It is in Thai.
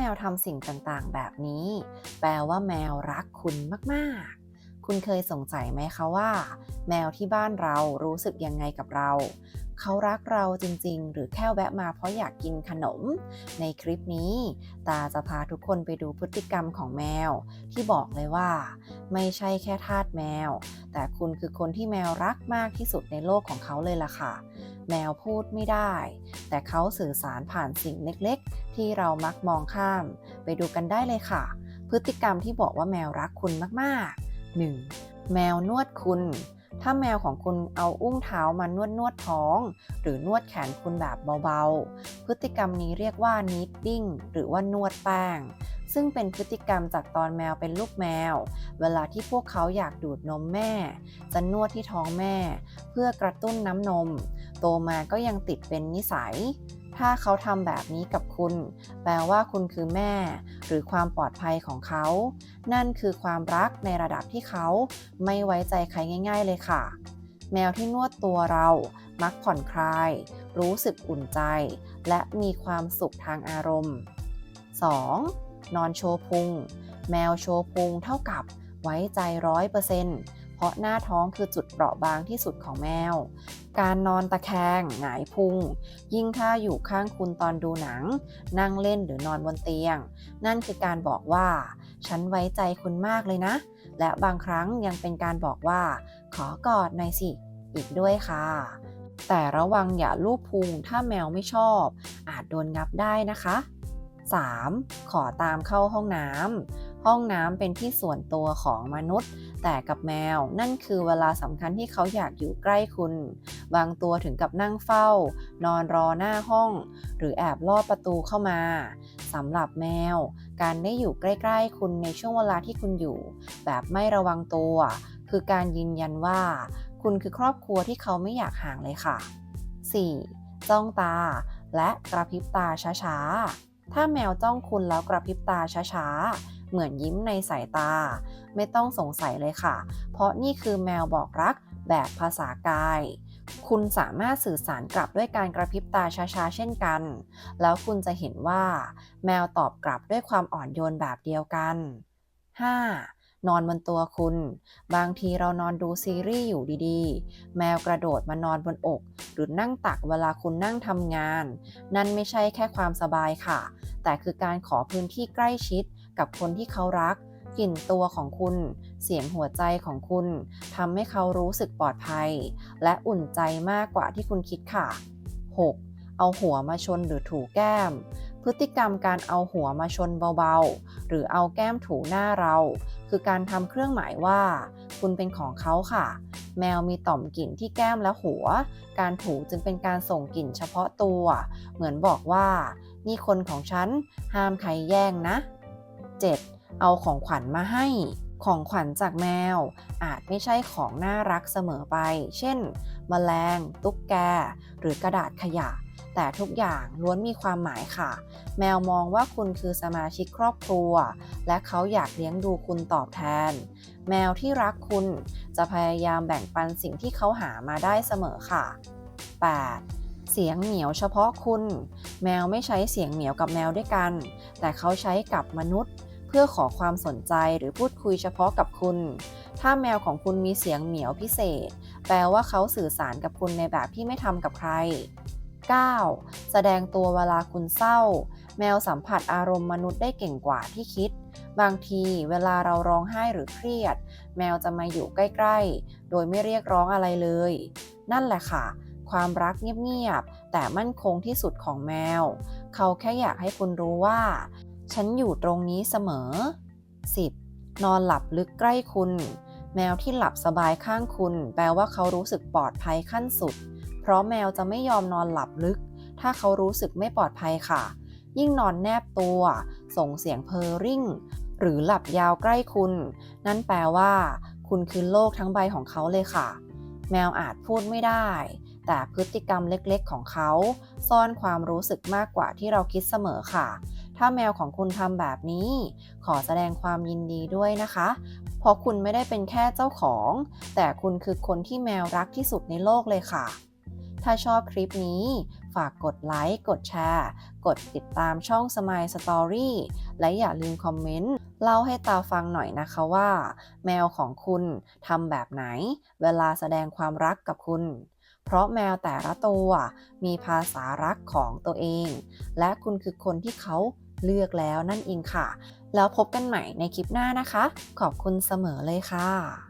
มวทำสิ่งต่างๆ แบบนี้ แปลว่าแมวรักคุณมากๆ คุณเคยสงสัยไหมคะว่า แมวที่บ้านเรารู้สึกยังไงกับเรา เขารักเราจริงๆ หรือแค่แวะมาเพราะอยากกินขนม ในคลิปนี้ ตาจะพาทุกคนไปดูพฤติกรรมของแมว ที่บอกเลยว่า ไม่ใช่แค่ทาสแมว แต่คุณคือคนที่แมวรักมากที่สุดในโลกของเขาเลยล่ะค่ะ แมวพูดไม่ได้ แต่เขาสื่อสารผ่านสิ่งเล็กๆ ที่เรามักมองข้าม ไปดูกันได้เลยค่ะ พฤติกรรมที่บอกว่าแมวรักคุณมากๆ 1. แมวนวดคุณ ถ้าแมวของคุณเอาอุ้งเท้ามานวดนวดท้อง หรือนวดแขนคุณแบบเบาๆ พฤติกรรมนี้เรียกว่า kneading หรือว่านวดแป้ง ซึ่งเป็นพฤติกรรมจากตอนแมวเป็นลูกแมว เวลาที่พวกเขาอยากดูดนมแม่ จะนวดที่ท้องแม่ เพื่อกระตุ้นน้ำนม โตมาก็ยังติดเป็นนิสัย ถ้าเขาทำแบบนี้กับคุณ แปลว่าคุณคือแม่ หรือความปลอดภัยของเขา นั่นคือความรักในระดับที่เขาไม่ไว้ใจใครง่าย ๆ เลยค่ะ แมวที่นวดตัวเรามักผ่อนคลาย รู้สึกอุ่นใจ และมีความสุขทางอารมณ์ 2. นอนโชว์พุง แมวโชว์พุงเท่ากับไว้ใจร้อยเปอร์เซ็นต์เพราะหน้าท้องคือจุดเปราะบางที่สุดของแมว การนอนตะแคงหงายพุง ยิ่งถ้าอยู่ข้างคุณตอนดูหนัง นั่งเล่นหรือนอนบนเตียง นั่นคือการบอกว่า ฉันไว้ใจคุณมากเลยนะ และบางครั้งยังเป็นการบอกว่า ขอกอดหน่อยสิ อีกด้วยค่ะแต่ระวังอย่าลูบพุงถ้าแมวไม่ชอบ อาจโดนงับได้นะคะ 3. ขอตามเข้าห้องน้ำห้องน้ำเป็นที่ส่วนตัวของมนุษย์ แต่กับแมวนั่นคือเวลาสำคัญที่เขาอยากอยู่ใกล้คุณ บางตัวถึงกับนั่งเฝ้า นอนรอหน้าห้อง หรือแอบลอดประตูเข้ามาสำหรับแมว การได้อยู่ใกล้ ๆ คุณในช่วงเวลาที่คุณอยู่ แบบไม่ระวังตัว คือการยืนยันว่า คุณคือครอบครัวที่เขาไม่อยากห่างเลยค่ะ 4. จ้องตาและกระพริบตาช้าๆ ถ้าแมวจ้องคุณแล้วกระพริบตาช้าๆ เหมือนยิ้มในสายตา ไม่ต้องสงสัยเลยค่ะ เพราะนี่คือแมวบอกรักแบบภาษากาย คุณสามารถสื่อสารกลับด้วยการกระพริบตาช้าๆ เช่นกัน แล้วคุณจะเห็นว่า แมวตอบกลับด้วยความอ่อนโยนแบบเดียวกัน 5. นอนบนตัวคุณ บางทีเรานอนดูซีรีส์อยู่ดีๆ แมวกระโดดมานอนบนอก หรือนั่งตักเวลาคุณนั่งทำงาน นั่นไม่ใช่แค่ความสบายค่ะ แต่คือการขอพื้นที่ใกล้ชิดกับคนที่เขารักกลิ่นตัวของคุณ เสียงหัวใจของคุณทำให้เขารู้สึกปลอดภัย และอุ่นใจมากกว่าที่คุณคิดค่ะ 6. เอาหัวมาชนหรือถูแก้ม พฤติกรรมการเอาหัวมาชนเบาๆ หรือเอาแก้มถูหน้าเรา คือการทำเครื่องหมายว่า คุณเป็นของเขาค่ะ แมวมีต่อมกลิ่นที่แก้มและหัว การถูจึงเป็นการส่งกลิ่นเฉพาะตัว เหมือนบอกว่า นี่คนของฉัน ห้ามใครแย่งนะ 7. เอาของขวัญมาให้ ของขวัญจากแมว อาจไม่ใช่ของน่ารักเสมอไป เช่น แมลง ตุ๊กแก หรือกระดาษขยะ แต่ทุกอย่างล้วนมีความหมายค่ะ แมวมองว่าคุณคือสมาชิกครอบครัว และเขาอยากเลี้ยงดูคุณตอบแทน แมวที่รักคุณจะพยายามแบ่งปันสิ่งที่เขาหามาได้เสมอค่ะ 8. เสียงเหมียวเฉพาะคุณ แมวไม่ใช้เสียงเหมียวกับแมวด้วยกัน แต่เขาใช้กับมนุษย์ เพื่อขอความสนใจหรือพูดคุยเฉพาะกับคุณ ถ้าแมวของคุณมีเสียงเหมียวพิเศษ แปลว่าเขาสื่อสารกับคุณในแบบที่ไม่ทำกับใคร 9. แสดงตัวเวลาคุณเศร้า แมวสัมผัสอารมณ์มนุษย์ได้เก่งกว่าที่คิด บางทีเวลาเราร้องไห้หรือเครียด แมวจะมาอยู่ใกล้ๆ โดยไม่เรียกร้องอะไรเลย นั่นแหละค่ะ ความรักเงียบๆ แต่มั่นคงที่สุดของแมว เขาแค่อยากให้คุณรู้ว่า ฉันอยู่ตรงนี้เสมอ 10. นอนหลับลึกใกล้คุณ แมวที่หลับสบายข้างคุณ แปลว่าเขารู้สึกปลอดภัยขั้นสุด เพราะแมวจะไม่ยอมนอนหลับลึก ถ้าเขารู้สึกไม่ปลอดภัยค่ะ ยิ่งนอนแนบตัว ส่งเสียงเพอริ่ง หรือหลับยาวใกล้คุณ นั่นแปลว่า คุณคือโลกทั้งใบของเขาเลยค่ะ แมวอาจพูดไม่ได้ แต่พฤติกรรมเล็กๆ ของเขา ซ่อนความรู้สึกมากกว่าที่เราคิดเสมอค่ะถ้าแมวของคุณทำแบบนี้ ขอแสดงความยินดีด้วยนะคะ เพราะคุณไม่ได้เป็นแค่เจ้าของ แต่คุณคือคนที่แมวรักที่สุดในโลกเลยค่ะ ถ้าชอบคลิปนี้ ฝากกดไลค์ กดแชร์ กดติดตามช่อง Smile Story และอย่าลืมคอมเมนต์ เล่าให้ตาฟังหน่อยนะคะว่า แมวของคุณทำแบบไหน เวลาแสดงความรักกับคุณ เพราะแมวแต่ละตัวมีภาษารักของตัวเอง และคุณคือคนที่เขาเลือกแล้วนั่นเองค่ะ แล้วพบกันใหม่ในคลิปหน้านะคะ ขอบคุณเสมอเลยค่ะ